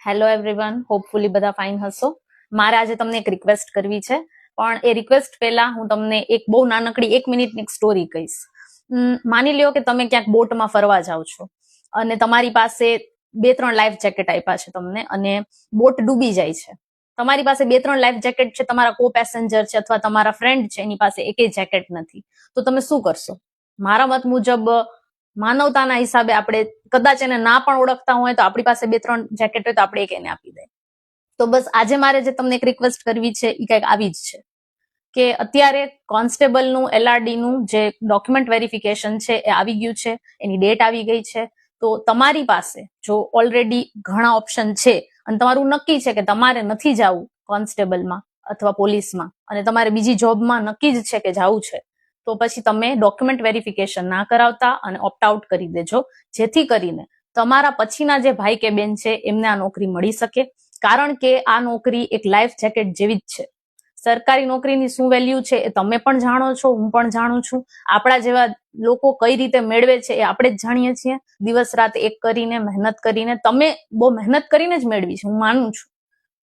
Hello everyone hopefully બધા fine હશો. મારે આજે તમને એક રિક્વેસ્ટ કરવી છે. પણ એ રિક્વેસ્ટ પહેલા હું તમને એક બહુ નાનકડી એક મિનિટની એક સ્ટોરી કહીશ. માની લ્યો કે તમે ક્યાંક બોટમાં ફરવા જાઓ છો અને તમારી પાસે બે ત્રણ લાઈફ જેકેટ આપ્યા છે તમને અને બોટ ડૂબી જાય છે. તમારી પાસે બે ત્રણ લાઈફ જેકેટ છે, તમારા કો પેસેન્જર છે અથવા તમારા ફ્રેન્ડ છે, એની પાસે એકેય જેકેટ નથી. તો તમે શું કરશો? મારા મત મુજબ માનવતાના હિસાબે આપણે કદાચ એને ના પણ ઓળખતા હોય તો આપણી પાસે બે, ત્રણ જેકેટ હોય તો આપણે એક એને આપી દઈએ તો બસ આજે મારે જે તમને એક રિક્વેસ્ટ કરવી છે એ કંઈક આવી જ છે. કે અત્યારે કોન્સ્ટેબલનું એલઆરડીનું જે ડોક્યુમેન્ટ વેરિફિકેશન છે, એ આવી ગયું છે, એની ડેટ આવી ગઈ છે. તો તમારી પાસે જો ઓલરેડી ઘણા ઓપ્શન છે, અને તમારું નક્કી છે કે તમારે નથી જવું કોન્સ્ટેબલમાં અથવા પોલીસમાં, અને તમારે બીજી જોબમાં નક્કી જ છે કે જવું છે તો પછી તમે ડોક્યુમેન્ટ વેરિફિકેશન ના કરાવતા અને ઓપ્ટ આઉટ કરી દેજો. જેથી કરીને તમારા પછીના જે ભાઈ કે બેન છે, એમને આ નોકરી મળી શકે. કારણ કે આ નોકરી એક લાઈફ જેકેટ જેવી જ છે. સરકારી નોકરીની શું વેલ્યુ છે એ તમે પણ જાણો છો, હું પણ જાણું છું. આપણા જેવા લોકો કઈ રીતે મેળવે છે એ આપણે જ જાણીએ છીએ. દિવસ રાત એક કરીને, મહેનત કરીને, તમે બહુ મહેનત કરીને જ મેળવી છે, હું માનું છું.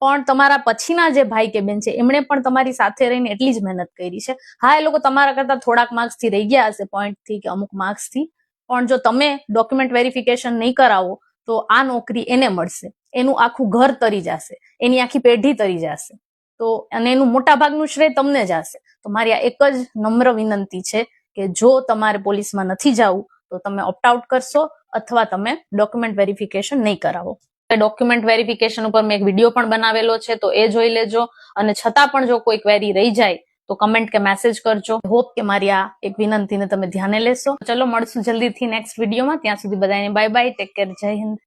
પણ તમારા પછીના જે ભાઈ કે બેન છે, એમણે પણ તમારી સાથે રહીને એટલી જ મહેનત કરી છે. હા, એ લોકો તમારા કરતા થોડાક માર્ક્સથી રહી ગયા હશે પોઈન્ટથી કે અમુક માર્ક્સથી. પણ જો તમે ડોક્યુમેન્ટ વેરિફિકેશન નહીં કરાવો, તો આ નોકરી એને મળશે. એનું આખું ઘર તરી જશે. એની આખી પેઢી તરી જશે. તો અને એનું મોટા ભાગનું શ્રેય તમને જ હશે. તો મારી આ એક જ નમ્ર વિનંતી છે કે જો તમારે પોલીસમાં નથી જવું, તો તમે ઓપ્ટ આઉટ કરશો અથવા તમે ડોક્યુમેન્ટ વેરિફિકેશન નહીં કરાવો. ડોક્યુમેન્ટ વેરિફિકેશન ઉપર મેં એક વીડિયો પણ બનાવેલો છે, તો એ જોઈ લેજો. અને છતાં પણ જો કોઈ ક્વેરી રહી જાય, તો કમેન્ટ કે મેસેજ કરજો. હોપ કે મારી આ એક વિનંતીને તમે ધ્યાને લેશો. ચલો, મળશું જલ્દીથી નેક્સ્ટ વિડીયોમાં ત્યાં સુધી બધાને બાય બાય ટેક કેર જય હિન્દ.